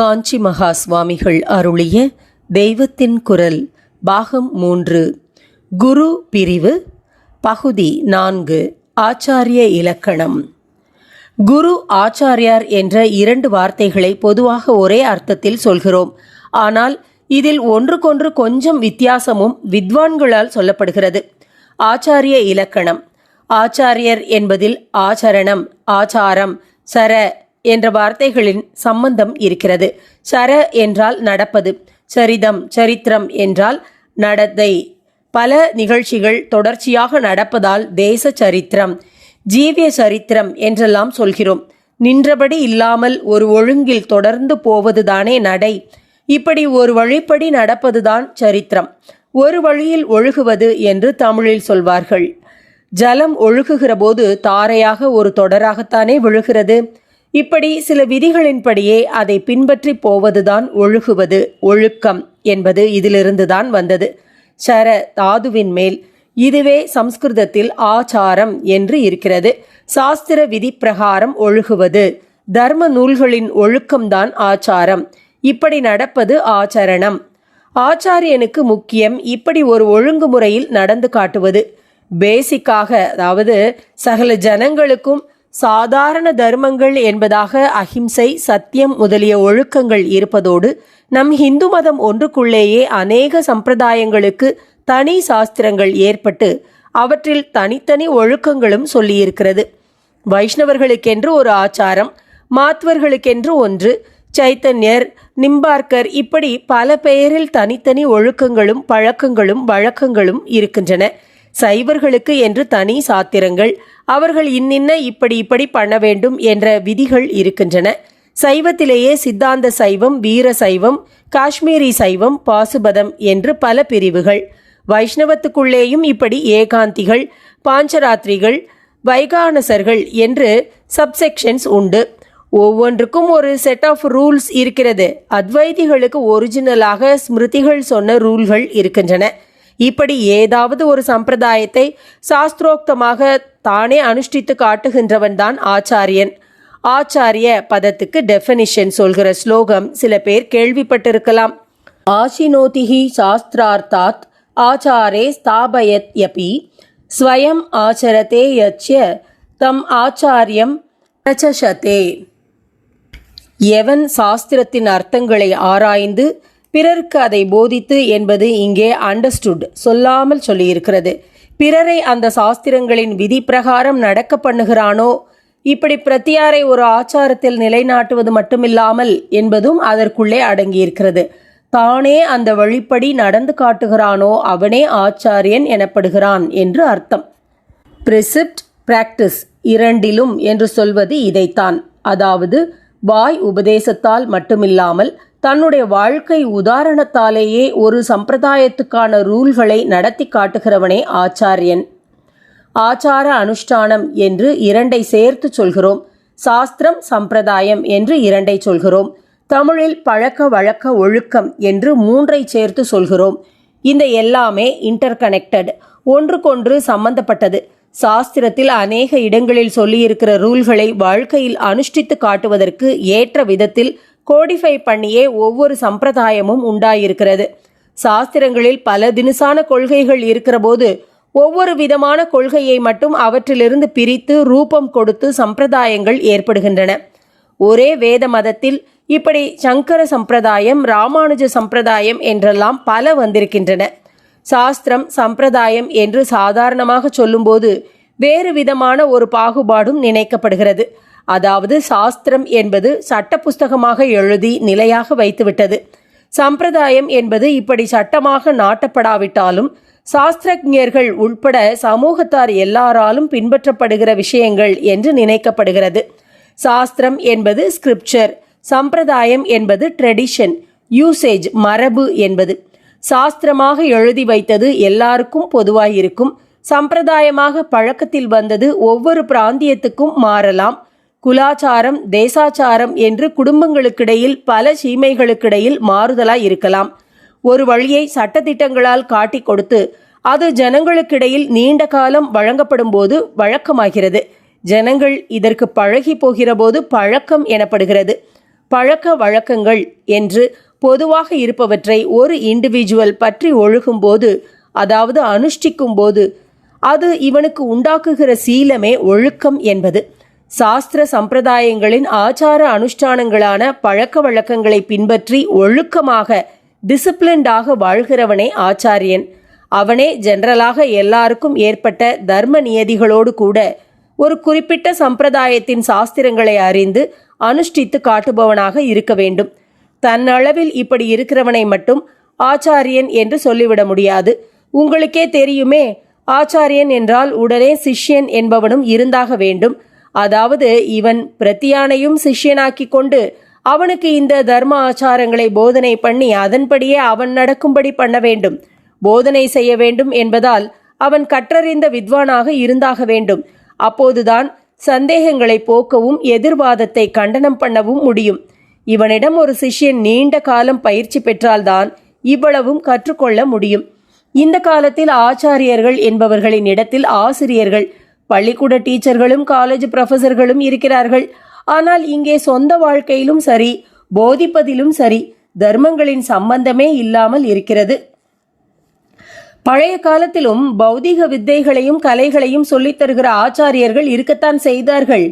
காஞ்சி மகா சுவாமிகள் அருளிய தெய்வத்தின் குரல் பாகம் மூன்று குரு பிரிவு பகுதி நான்கு ஆச்சாரிய இலக்கணம். குரு ஆச்சாரியார் என்ற இரண்டு வார்த்தைகளை பொதுவாக ஒரே அர்த்தத்தில் சொல்கிறோம். ஆனால் இதில் ஒன்றுக்கொன்று கொஞ்சம் வித்தியாசமும் வித்வான்களால் சொல்லப்படுகிறது. ஆச்சாரிய இலக்கணம். ஆச்சாரியர் என்பதில் ஆச்சரணம் ஆச்சாரம் சர என்ற வார்த்தைகளின் சம்பந்தம் இருக்கிறது. சர என்றால் நடப்பது சரிதம் சரித்திரம் என்றால் நடத்தை. பல நிகழ்ச்சிகள் தொடர்ச்சியாக நடப்பதால் தேச சரித்திரம் ஜீவிய சரித்திரம் என்றெல்லாம் சொல்கிறோம். நின்றபடி இல்லாமல் ஒரு ஒழுங்கில் தொடர்ந்து போவதுதானே நடை. இப்படி ஒரு வழிப்படி நடப்பதுதான் சரித்திரம். ஒரு வழியில் ஒழுகுவது என்று தமிழில் சொல்வார்கள். ஜலம் ஒழுகுகிற போது தாரையாக ஒரு தொடராகத்தானே விழுகிறது. இப்படி சில விதிகளின்படியே அதை பின்பற்றி போவதுதான் ஒழுகுவது ஒழுக்கம் என்பது இதிலிருந்துதான் வந்தது. சர தாதுவின் மேல் இதுவே சம்ஸ்கிருதத்தில் ஆச்சாரம் என்று இருக்கிறது. சாஸ்திர விதி பிரகாரம் ஒழுகுவது தர்ம நூல்களின் ஒழுக்கம்தான் ஆச்சாரம். இப்படி நடப்பது ஆச்சரணம். ஆச்சாரியனுக்கு முக்கியம் இப்படி ஒரு ஒழுங்குமுறையில் நடந்து காட்டுவது. பேசிக்காக அதாவது சகல ஜனங்களுக்கும் சாதாரண தர்மங்கள் என்பதாக அஹிம்சை சத்தியம் முதலிய ஒழுக்கங்கள் இருப்பதோடு நம் இந்து மதம் ஒன்றுக்குள்ளேயே அநேக சம்பிரதாயங்களுக்கு தனி சாஸ்திரங்கள் ஏற்பட்டு அவற்றில் தனித்தனி ஒழுக்கங்களும் சொல்லியிருக்கிறது. வைஷ்ணவர்களுக்கென்று ஒரு ஆச்சாரம் மாத்வர்களுக்கென்று ஒன்று சைத்தன்யர் நிம்பார்க்கர் இப்படி பல பெயரில் தனித்தனி ஒழுக்கங்களும் பழக்கங்களும் வழக்கங்களும் இருக்கின்றன. சைவர்களுக்கு என்று தனி சாத்திரங்கள் அவர்கள் இன்னின்ன இப்படி இப்படி பண்ண வேண்டும் என்ற விதிகள் இருக்கின்றன. சைவத்திலேயே சித்தாந்த சைவம் வீர சைவம் காஷ்மீரி சைவம் பாசுபதம் என்று பல பிரிவுகள். வைஷ்ணவத்துக்குள்ளேயும் இப்படி ஏகாந்திகள் பாஞ்சராத்திரிகள் வைகானசர்கள் என்று சப்செக்ஷன்ஸ் உண்டு. ஒவ்வொன்றுக்கும் ஒரு செட் ஆஃப் ரூல்ஸ் இருக்கிறது. அத்வைதிகளுக்கு ஒரிஜினலாக ஸ்மிருதிகள் சொன்ன ரூல்கள் இருக்கின்றன. இப்படி ஏதாவது ஒரு சம்பிரதாயத்தை சாஸ்திரோக்தமாக தானே அனுஷ்டித்து காட்டுகின்றவன் தான் ஆச்சாரியன். ஆச்சாரிய பதத்துக்கு டெஃபனிஷன் சொல்கிற ஸ்லோகம் சில பேர் கேள்விப்பட்டிருக்கலாம். ஆசினோதிஹி சாஸ்திரார்த்தாத் ஆச்சாரே ஸ்தாபயத் ஸ்தாபயத்யபி ஸ்வயம் ஆச்சரதே யச்ய தம் ஆச்சாரியம் பிரச்சசதே எவன் சாஸ்திரத்தின் அர்த்தங்களை ஆராய்ந்து பிறருக்கு அதை போதித்து என்பது இங்கே அண்டர்ஸ்டுட் சொல்லாமல் சொல்லியிருக்கிறது. பிறரை அந்த சாஸ்திரங்களின் விதி பிரகாரம் நடக்க பண்ணுகிறானோ? இப்படி பிரத்தியாரை ஒரு ஆச்சாரத்தில் நிலைநாட்டுவது மட்டுமில்லாமல் என்பதும் அதற்குள்ளே அடங்கியிருக்கிறது. தானே அந்த வழிப்படி நடந்து காட்டுகிறானோ அவனே ஆச்சாரியன் எனப்படுகிறான் என்று அர்த்தம். பிரிசிப்ட் பிராக்டிஸ் இரண்டிலும் என்று சொல்வது இதைத்தான். அதாவது வாய் உபதேசத்தால் மட்டுமில்லாமல் தன்னுடைய வாழ்க்கை உதாரணத்தாலேயே ஒரு சம்பிரதாயத்துக்கான ரூல்களை நடத்தி காட்டுகிறவனே ஆச்சாரியன். ஆச்சார அனுஷ்டானம் என்று இரண்டை சேர்த்து சொல்கிறோம். சாஸ்திரம் சம்பிரதாயம் என்று இரண்டை சொல்கிறோம். தமிழில் பழக்க வழக்க ஒழுக்கம் என்று மூன்றை சேர்த்து சொல்கிறோம். இந்த எல்லாமே இன்டர்கனெக்டட் ஒன்றுக்கொன்று சம்பந்தப்பட்டது. சாஸ்திரத்தில் அநேக இடங்களில் சொல்லியிருக்கிற ரூல்களை வாழ்க்கையில் அனுஷ்டித்து காட்டுவதற்கு ஏற்ற விதத்தில் கோடிஃபை பண்ணியே ஒவ்வொரு சம்பிரதாயமும் உண்டாயிருக்கிறது. சாஸ்திரங்களில் பல தினுசான கொள்கைகள் இருக்கிற போது ஒவ்வொரு விதமான கொள்கையை மட்டும் அவற்றிலிருந்து பிரித்து ரூபம் கொடுத்து சம்பிரதாயங்கள் ஏற்படுகின்றன. ஒரே வேத மதத்தில் இப்படி சங்கர சம்பிரதாயம் ராமானுஜ சம்பிரதாயம் என்றெல்லாம் பல வந்திருக்கின்றன. சாஸ்திரம் சம்பிரதாயம் என்று சாதாரணமாக சொல்லும்போது வேறு விதமான ஒரு பாகுபாடும் நினைக்கப்படுகிறது. அதாவது சாஸ்திரம் என்பது சட்ட புஸ்தகமாக எழுதி நிலையாக வைத்துவிட்டது. சம்பிரதாயம் என்பது இப்படி சட்டமாக நாட்டப்படாவிட்டாலும் சாஸ்திரஜர்கள் உட்பட சமூகத்தார் எல்லாராலும் பின்பற்றப்படுகிற விஷயங்கள் என்று நினைக்கப்படுகிறது. சாஸ்திரம் என்பது ஸ்கிரிப்சர் சம்பிரதாயம் என்பது ட்ரெடிஷன் யூசேஜ் மரபு என்பது. சாஸ்திரமாக எழுதி வைத்தது எல்லாருக்கும் பொதுவாயிருக்கும். சம்பிரதாயமாக பழக்கத்தில் வந்தது ஒவ்வொரு பிராந்தியத்துக்கும் மாறலாம். குலாச்சாரம் தேசாச்சாரம் என்று குடும்பங்களுக்கிடையில் பல சீமைகளுக்கிடையில் மாறுதலாய் இருக்கலாம். ஒரு வழியை சட்டத்திட்டங்களால் காட்டிக் கொடுத்து அது ஜனங்களுக்கிடையில் நீண்ட காலம் வழங்கப்படும் போது வழக்கமாகிறது. ஜனங்கள் இதற்கு பழகி போகிறபோது பழக்கம் எனப்படுகிறது. பழக்க வழக்கங்கள் என்று பொதுவாக இருப்பவற்றை ஒரு இண்டிவிஜுவல் பற்றி ஒழுகும்போது அதாவது அனுஷ்டிக்கும் போது அது இவனுக்கு உண்டாக்குகிற சீலமே ஒழுக்கம் என்பது. சாஸ்திர சம்பிரதாயங்களின் ஆச்சார அனுஷ்டானங்களான பழக்க வழக்கங்களை பின்பற்றி ஒழுக்கமாக டிசிப்ளின்டாக வாழ்கிறவனே ஆச்சாரியன். அவனே ஜெனரலாக எல்லாருக்கும் ஏற்பட்ட தர்ம நியதிகளோடு கூட ஒரு குறிப்பிட்ட சம்பிரதாயத்தின் சாஸ்திரங்களை அறிந்து அனுஷ்டித்து காட்டுபவனாக இருக்க வேண்டும். தன்னளவில் இப்படி இருக்கிறவனை மட்டும் ஆச்சாரியன் என்று சொல்லிவிட முடியாது. உங்களுக்கே தெரியுமே ஆச்சாரியன் என்றால் உடனே சிஷ்யன் என்பவனும் இருந்தாக வேண்டும். அதாவது இவன் பிரத்தியானையும் சிஷ்யனாக்கி கொண்டு அவனுக்கு இந்த தர்ம ஆச்சாரங்களை போதனை பண்ணி அதன்படியே அவன் நடக்கும்படி பண்ண வேண்டும். போதனை செய்ய வேண்டும் என்பதால் அவன் கற்றறிந்த வித்வானாக இருந்தாக வேண்டும். அப்போதுதான் சந்தேகங்களை போக்கவும் எதிர்வாதத்தை கண்டனம் பண்ணவும் முடியும். இவனிடம் ஒரு சிஷ்யன் நீண்ட காலம் பயிற்சி பெற்றால்தான் இவ்வளவும் கற்றுக்கொள்ள முடியும். இந்த காலத்தில் ஆச்சாரியர்கள் என்பவர்களின் இடத்தில் ஆசிரியர்கள் பள்ளிக்கூட டீச்சர்களும் காலேஜ் ப்ரொஃபஸர்களும் இருக்கிறார்கள். ஆனால் இங்கே சொந்த வாழ்க்கையிலும் சரி போதிப்பதிலும் சரி தர்மங்களின் சம்பந்தமே இல்லாமல் இருக்கிறது. பழைய காலத்திலும் பௌதிக வித்தைகளையும் கலைகளையும் சொல்லித் தருகிற ஆச்சாரியர்கள் இருக்கத்தான் செய்தார்கள்.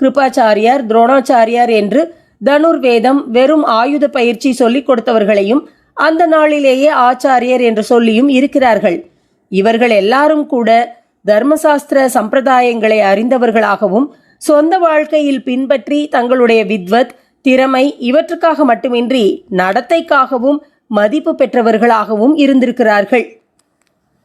கிருபாச்சாரியார் துரோணாச்சாரியார் என்று தனுர்வேதம் வெறும் ஆயுத பயிற்சி சொல்லிக் கொடுத்தவர்களையும் அந்த நாளிலேயே ஆச்சாரியர் என்று சொல்லியும் இருக்கிறார்கள். இவர்கள் எல்லாரும் கூட தர்மசாஸ்திர சம்பிரதாயங்களை அறிந்தவர்களாகவும் சொந்த வாழ்க்கையில் பின்பற்றி தங்களுடைய வித்வத் திறமை இவற்றுக்காக மட்டுமின்றி நடத்தைக்காகவும் மதிப்பு பெற்றவர்களாகவும் இருந்திருக்கிறார்கள்.